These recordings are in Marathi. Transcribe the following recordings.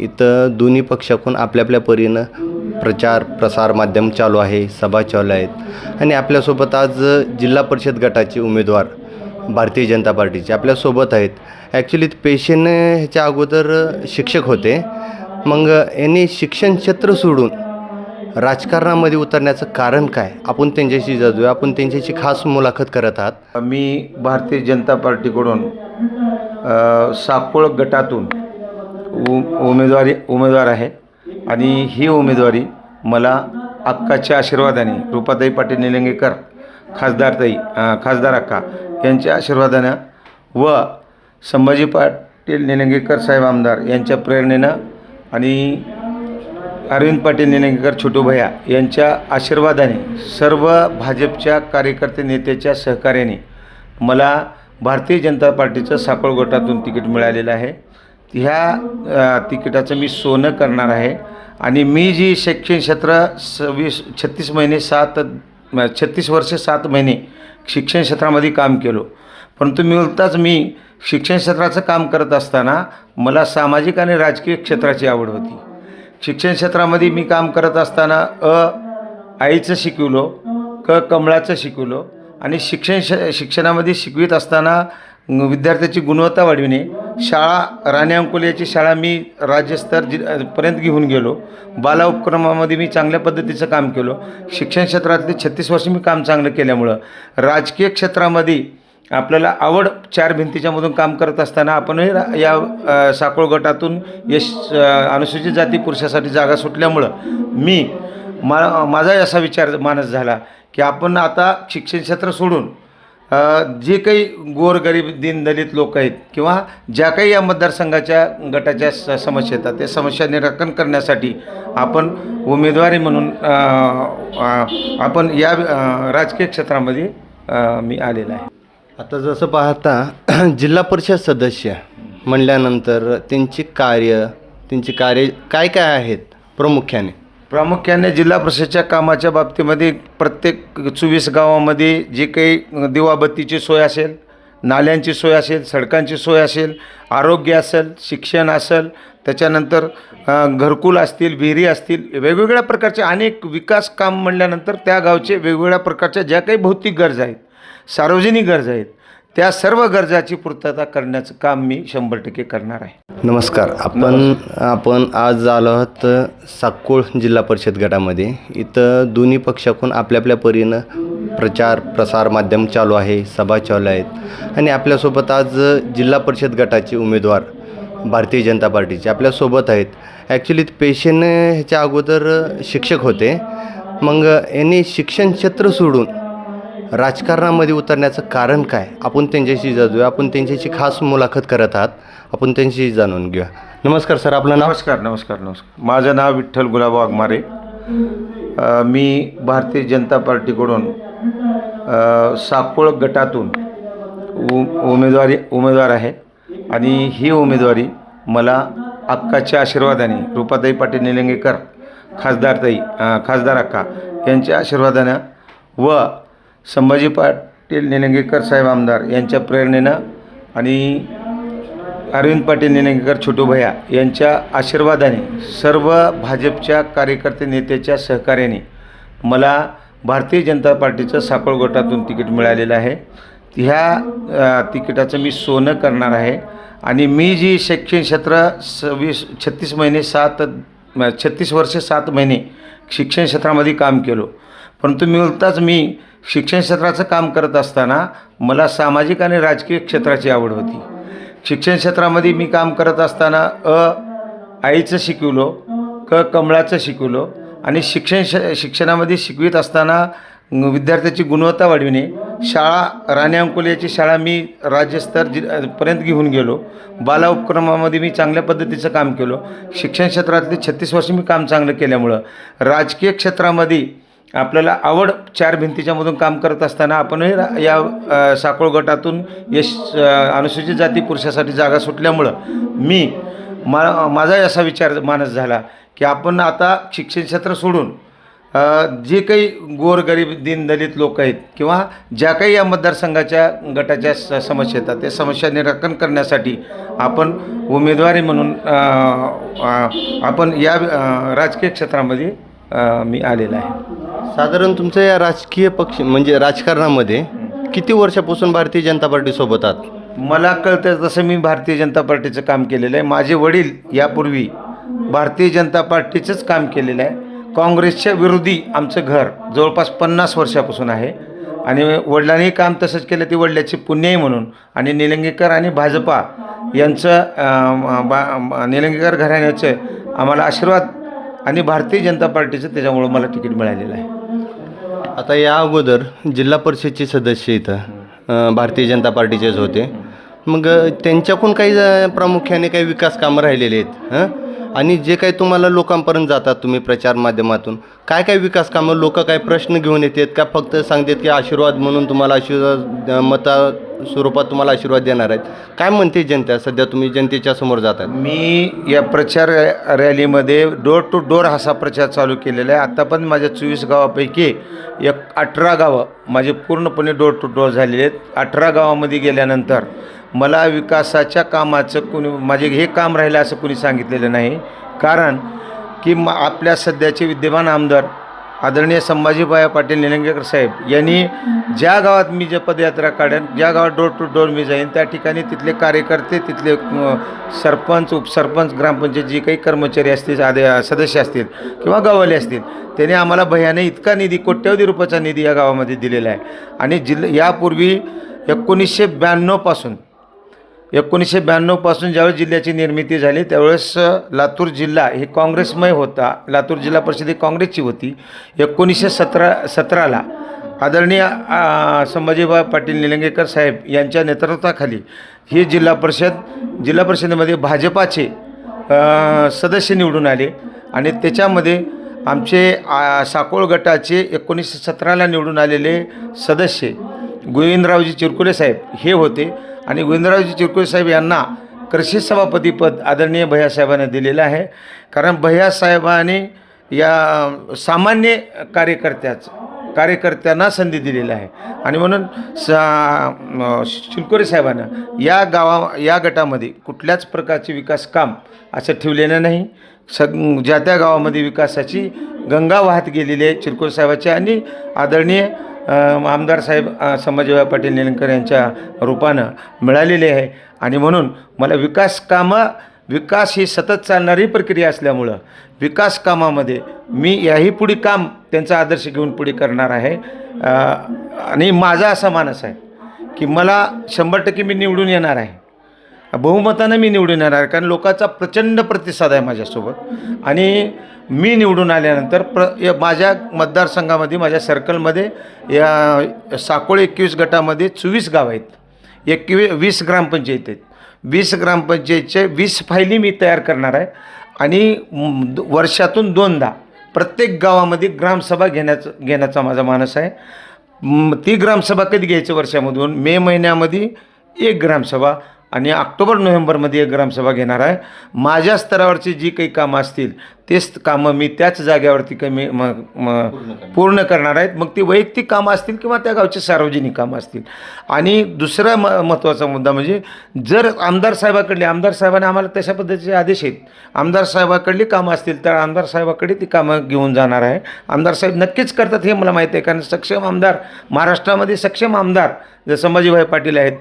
इथं दोन्ही पक्षाकडून आपल्या आपल्या परीनं प्रचार प्रसार माध्यम चालू आहे सभा चालू आहेत. आणि आपल्यासोबत आज जिल्हा परिषद गटाचे उमेदवार भारतीय जनता पार्टीचे आपल्यासोबत आहेत. ॲक्च्युली पेशेन ह्याच्या अगोदर शिक्षक होते. मग यांनी शिक्षण क्षेत्र सोडून राजकारणामध्ये उतरण्याचं कारण काय? आपण त्यांच्याशी जाऊया. आपण त्यांच्याशी खास मुलाखत करत आहात. मी भारतीय जनता पार्टीकडून साकोळ गटातून उ उमेदवारी उमेदवार आहे. आणि ही उमेदवारी मला अक्काच्या आशीर्वादाने रुपाताई पाटील निलंगेकर खासदारताई खासदार अक्का यांच्या आशीर्वादानं व संभाजी पाटील निलंगेकर साहेब आमदार यांच्या प्रेरणेनं आणि अरविंद पाटील निलंगेकर छोटू भैया यांच्या आशीर्वादाने सर्व भाजपच्या कार्यकर्ते नेत्याच्या सहकार्याने मला भारतीय जनता पार्टीचं साकोळ गोटातून तिकीट मिळालेलं आहे. ह्या तिकिटाचं मी सोनं करणार आहे. आणि मी जी शैक्षणिक क्षेत्र सव्वीस छत्तीस महिने सात छत्तीस वर्ष सात महिने शिक्षण क्षेत्रामध्ये काम केलो. परंतु मिळताच मी शिक्षण क्षेत्राचं काम करत असताना मला सामाजिक आणि राजकीय क्षेत्राची आवड होती. शिक्षण क्षेत्रामध्ये मी काम करत असताना अ आईचं शिकवलो क कमळाचं शिकवलो आणि शिक्षण श शिक्षणामध्ये शिकवित असताना विद्यार्थ्याची गुणवत्ता वाढविणे शाळा राणी अंकोलियाची शाळा मी राज्यस्तर जि पर्यंत घेऊन गेलो. बाला उपक्रमामध्ये मी चांगल्या पद्धतीचं काम केलो. शिक्षण क्षेत्रातले छत्तीस वर्ष मी काम चांगलं केल्यामुळं राजकीय क्षेत्रामध्ये आपल्याला आवड चार भिंतीच्यामधून काम करत असताना आपणही रा- या साकोळ गटातून यश अनुसूचित जाती पुरुषासाठी जागा सुटल्यामुळं मी मा माझा असा विचार मानस झाला की आपण आता शिक्षण क्षेत्र सोडून जे काही गोरगरीब दीनदलित लोक आहेत किंवा ज्या काही या मतदारसंघाच्या गटाच्या स समस्या येतात त्या समस्या निराकरण करण्यासाठी आपण उमेदवारी म्हणून आपण या राजकीय क्षेत्रामध्ये मी आलेला आहे. आता जसं पाहता जिल्हा परिषद सदस्य म्हणल्यानंतर त्यांची कार्य त्यांची कार्य काय काय आहेत प्रामुख्याने? प्रामुख्याने जिल्हा परिषदच्या कामाच्या बाबतीमध्ये प्रत्येक चोवीस गावामध्ये जे काही दिवाबत्तीची सोय असेल नाल्यांची सोय असेल सडकांची सोय असेल आरोग्य असेल शिक्षण असेल त्याच्यानंतर घरकुल असतील विहिरी असतील वेगवेगळ्या प्रकारचे अनेक विकास काम म्हणल्यानंतर त्या गावचे वेगवेगळ्या प्रकारच्या ज्या काही भौतिक गरजा आहेत सार्वजनिक गरजा आहेत त्या सर्व गरजाची पूर्तता करण्याचं काम मी शंभर टक्के करणार आहे. नमस्कार. आपण आपण आज आलो आहोत साकोळ जिल्हा परिषद गटामध्ये. इथं दोन्ही पक्षाकडून आपल्या आपल्या परीनं प्रचार प्रसार माध्यम चालू आहे सभा चालू आहेत. आणि आपल्यासोबत आज जिल्हा परिषद गटाचे उमेदवार भारतीय जनता पार्टीचे आपल्यासोबत आहेत. ॲक्च्युली पेशेन ह्याच्या अगोदर शिक्षक होते. मग यांनी शिक्षण क्षेत्र सोडून राजकारणामध्ये उतरण्याचं कारण काय? आपण त्यांच्याशी जाऊया आपण त्यांच्याशी खास मुलाखत करत आहात आपण त्यांच्याशी जाणून घेऊया. नमस्कार सर आपलं नाव? नमस्कार नमस्कार नमस्कार. माझं नाव विठ्ठल गुलाब वाघमारे मी भारतीय जनता पार्टीकडून साकोळ गटातून उ उमेदवारी उमेदवार आहे. आणि ही उमेदवारी मला अक्काच्या आशीर्वादाने रुपाताई पाटील निलंगेकर खासदारताई खासदार अक्का यांच्या आशीर्वादानं व संभाजी पाटील निलंगेकर साहेब आमदार यांच्या प्रेरणेनं आणि अरविंद पाटील निलंगेकर छोटू भैया यांच्या आशीर्वादाने सर्व भाजपच्या कार्यकर्ते नेत्याच्या सहकार्याने मला भारतीय जनता पार्टीचं साकोळ गटातून तिकीट मिळालेलं आहे. ह्या तिकिटाचं मी सोनं करणार आहे आणि मी जी शैक्षणिक क्षेत्र सव्वीस छत्तीस महिने सात छत्तीस वर्ष सात महिने शिक्षण क्षेत्रामध्ये काम केलो परंतु मिळताच मी शिक्षण क्षेत्राचं काम करत असताना मला सामाजिक आणि राजकीय क्षेत्राची आवड होती. शिक्षण क्षेत्रामध्ये मी काम करत असताना अ आईचं शिकवलो क कमळाचं शिकवलो आणि शिक्षण श शिक्षणामध्ये शिकवित असताना विद्यार्थ्याची गुणवत्ता वाढविणे शाळा राणी अंकोलियाची शाळा मी राज्यस्तर जि पर्यंत घेऊन गेलो. बाला उपक्रमामध्ये मी चांगल्या पद्धतीचं काम केलो. शिक्षण क्षेत्रातले छत्तीस वर्ष मी काम चांगलं केल्यामुळं राजकीय क्षेत्रामध्ये आपल्याला आवड चार भिंतीच्या मधून काम करत असताना आपणही रा- या अ, साकोळ गटातून यश अनुसूचित जाती पुरुषासाठी जागा सुटल्यामुळं मी मा माझा असा विचार मानस झाला की आपण आता शिक्षण क्षेत्र सोडून जे काही गोरगरीब दीनदलित लोक आहेत किंवा ज्या काही या मतदारसंघाच्या गटाच्या स समस्या येतात त्या समस्या निराकरण करण्यासाठी आपण उमेदवारी म्हणून आपण या राजकीय क्षेत्रामध्ये मी आलेला आहे. साधारण तुमचं या राजकीय पक्ष म्हणजे राजकारणामध्ये किती वर्षापासून भारतीय जनता पार्टीसोबत आहात? मला कळतं तसं मी भारतीय जनता पार्टीचं काम केलेलं आहे. माझे वडील यापूर्वी भारतीय जनता पार्टीचंच काम केलेलं आहे. काँग्रेसच्या विरोधी आमचं घर जवळपास पन्नास वर्षापासून आहे. आणि वडिलांनी काम तसंच केलं ती वडिलाची पुण्यही म्हणून. आणि निलंगेकर आणि भाजपा यांचं बा निलंगेकर घराण्याचं आम्हाला आशीर्वाद आणि भारतीय जनता पार्टीचं त्याच्यामुळं मला तिकीट मिळालेलं आहे. आता या अगोदर जिल्हा परिषदचे सदस्य इथं अ, भारतीय जनता पार्टीचेच होते. मग अ, त्यांच्याकडून काही अ, प्रामुख्याने काही विकास कामं राहिलेले आहेत हं? आणि जे काही तुम्हाला लोकांपर्यंत जातात तुम्ही प्रचार माध्यमातून काय काय विकास कामं लोक काय प्रश्न घेऊन येतात का फक्त सांगतात की आशीर्वाद म्हणून तुम्हाला आशीर्वाद मता स्वरूपात तुम्हाला आशीर्वाद देणार आहेत? काय म्हणते जनता? सध्या तुम्ही जनतेच्या समोर जातात. मी या प्रचार रॅलीमध्ये डोर टू डोर असा प्रचार चालू केलेला आहे. आता पण माझ्या चोवीस गावापैकी एक अठरा गावं माझे पूर्णपणे डोर टू डोर झालेले आहेत. अठरा गावामध्ये गेल्यानंतर मला विकासाच्या कामाचं कोणी माझे हे काम राहिलं असं कोणी सांगितलेलं नाही. कारण की म आपल्या सध्याचे विद्यमान आमदार आदरणीय संभाजीबाया पाटील निलंगेकर साहेब यांनी ज्या गावात मी जे पदयात्रा काढेन ज्या गावात डोर टू डोर मी जाईन त्या ठिकाणी तिथले कार्यकर्ते तिथले सरपंच उपसरपंच ग्रामपंचायत जी काही कर्मचारी असतील आदे सदस्य असतील किंवा गाववाले असतील त्याने आम्हाला भयाने इतका निधी कोट्यवधी रुपयाचा निधी या गावामध्ये दिलेला आहे. आणि जिल्हा यापूर्वी एकोणीसशे ब्याण्णवपासून एकोणीसशे ब्याण्णवपासून ज्यावेळेस जिल्ह्याची निर्मिती झाली त्यावेळेस लातूर जिल्हा हे काँग्रेसमय होता. लातूर जिल्हा परिषद ही काँग्रेसची होती. एकोणीसशे सतरा सतराला आदरणीय अ, संभाजीबा पाटील निलंगेकर साहेब यांच्या नेतृत्वाखाली ही जिल्हा परिषद जिल्हा परिषदेमध्ये भाजपाचे सदस्य निवडून आले आणि त्याच्यामध्ये आमचे साकोळ गटाचे एकोणीसशे सतराला निवडून आलेले सदस्य गोविंदरावजी चिरकुले साहेब हे होते. आणि गोविंदरावजी चिरकुले साहेब यांना कृषी सभापतीपद आदरणीय भैयासाहेबांना दिलेलं आहे. कारण भैयासाहेबांनी या सामान्य कार्यकर्त्याच कार्यकर्त्यांना संधी दिलेली आहे. आणि म्हणून सा म, साहेबांना या गावा या गटामध्ये कुठल्याच प्रकारचे विकास काम असं ठेवलेलं नाही. सग ज्या त्या गावामध्ये विकासाची गंगा वाहत गेलेली आहे चिरकुरे साहेबाची आणि आदरणीय आमदार साहेब संभाजीभाई पाटील निलंकर यांच्या रूपानं मिळालेली आहे. आणि म्हणून मला विकास कामं विकास ही सतत चालणारी प्रक्रिया असल्यामुळं विकास कामामध्ये मी याही पुढे काम त्यांचा आदर्श घेऊन पुढे करणार आहे. आणि माझा असा मानस आहे की मला शंभर टक्के मी निवडून येणार आहे. बहुमतानं मी निवडून येणार आहे. कारण लोकांचा प्रचंड प्रतिसाद आहे माझ्यासोबत. आणि मी निवडून आल्यानंतर प्र या माझ्या मतदारसंघामध्ये माझ्या सर्कलमध्ये या साकोळे एकवीस गटामध्ये चोवीस गाव आहेत. एकवी वीस ग्रामपंचायत आहेत. वीस ग्रामपंचायतचे वीस फायली मी तयार करणार आहे. आणि वर्षातून दोनदा प्रत्येक गावामध्ये ग्रामसभा घेण्याचं घेण्याचा माझा मानस आहे. ती ग्रामसभा कधी घ्यायचं वर्षामधून? मे महिन्यामध्ये एक ग्रामसभा आणि ऑक्टोबर नोव्हेंबरमध्ये एक ग्रामसभा घेणार आहे. माझ्या स्तरावरची जी काही कामं असतील तेच कामं मी त्याच जाग्यावरती कमी म पूर्ण करणार. आहेत. मग ती वैयक्तिक कामं असतील किंवा त्या गावची सार्वजनिक कामं असतील. आणि दुसरा म महत्त्वाचा मुद्दा म्हणजे जर आमदार साहेबाकडले आमदार साहेबांनी आम्हाला तशा पद्धतीचे आदेश आहेत. आमदार साहेबाकडली कामं असतील तर आमदार साहेबाकडे ती कामं घेऊन जाणार आहे. आमदार साहेब नक्कीच करतात हे मला माहिती आहे. कारण सक्षम आमदार महाराष्ट्रामध्ये सक्षम आमदार जर संभाजीभाई पाटील आहेत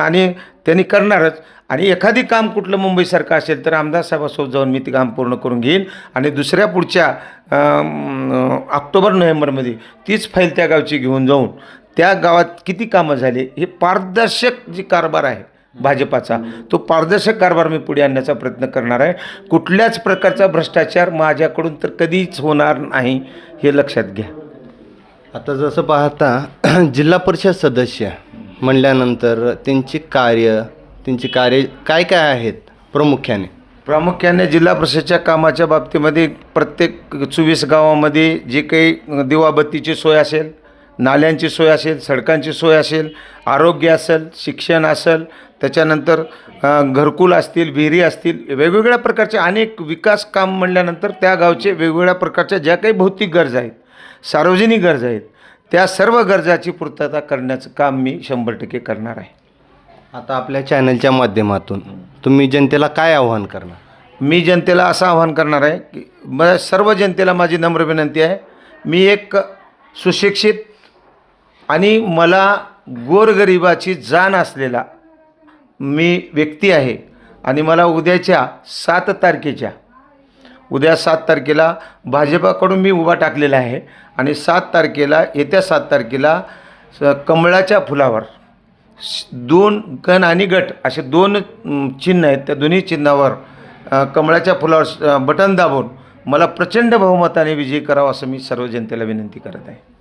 आणि त्यांनी करणारच. आणि एखादी काम कुठलं मुंबईसारखं असेल तर आमदार साहेबासोबत जाऊन मी ते काम पूर्ण करून घेईन. आणि दुसऱ्या पुढच्या ऑक्टोबर नोव्हेंबरमध्ये तीच फाईल त्या गावची घेऊन जाऊन त्या गावात किती कामं झाली हे पारदर्शक जी कारभार आहे भाजपाचा तो पारदर्शक कारभार मी पुढे आणण्याचा प्रयत्न करणार आहे. कुठल्याच प्रकारचा भ्रष्टाचार माझ्याकडून तर कधीच होणार नाही हे लक्षात घ्या. आता जसं पाहता जिल्हा परिषद सदस्य म्हणल्यानंतर त्यांची कार्य त्यांची कार्य काय काय आहेत प्रामुख्याने? प्रामुख्याने जिल्हा परिषदच्या कामाच्या बाबतीमध्ये प्रत्येक चोवीस गावामध्ये जे काही दिवाबत्तीची सोय असेल नाल्यांची सोय असेल सडकांची सोय असेल आरोग्य असेल शिक्षण असेल त्याच्यानंतर घरकुल असतील विहिरी असतील वेगवेगळ्या प्रकारचे अनेक विकास काम म्हणल्यानंतर त्या गावचे वेगवेगळ्या प्रकारच्या ज्या काही भौतिक गरजा आहेत सार्वजनिक गरजा आहेत त्या सर्व गरजाची पूर्तता करण्याचं काम मी शंभर टक्के करणार आहे. आता आपल्या चॅनलच्या माध्यमातून तुम्ही जनतेला काय आव्हान करणार? मी जनतेला असं आवाहन करणार आहे की मला सर्व जनतेला माझी नम्र विनंती आहे. मी एक सुशिक्षित आणि मला गोरगरिबाची जाण असलेला मी व्यक्ती आहे आणि मला उद्याच्या सात तारखेच्या उद्या सात तारखेला भाजपाकडून मी उभा टाकलेला आहे. आणि सात तारखेला येत्या सात तारखेला स- कमळाच्या फुलावर श- दोन गण आणि गट असे दोन चिन्ह आहेत. त्या दोन्ही चिन्हावर कमळाच्या फुलावर बटन दाबून मला प्रचंड बहुमताने विजयी करावा असं मी सर्व जनतेला विनंती करत आहे.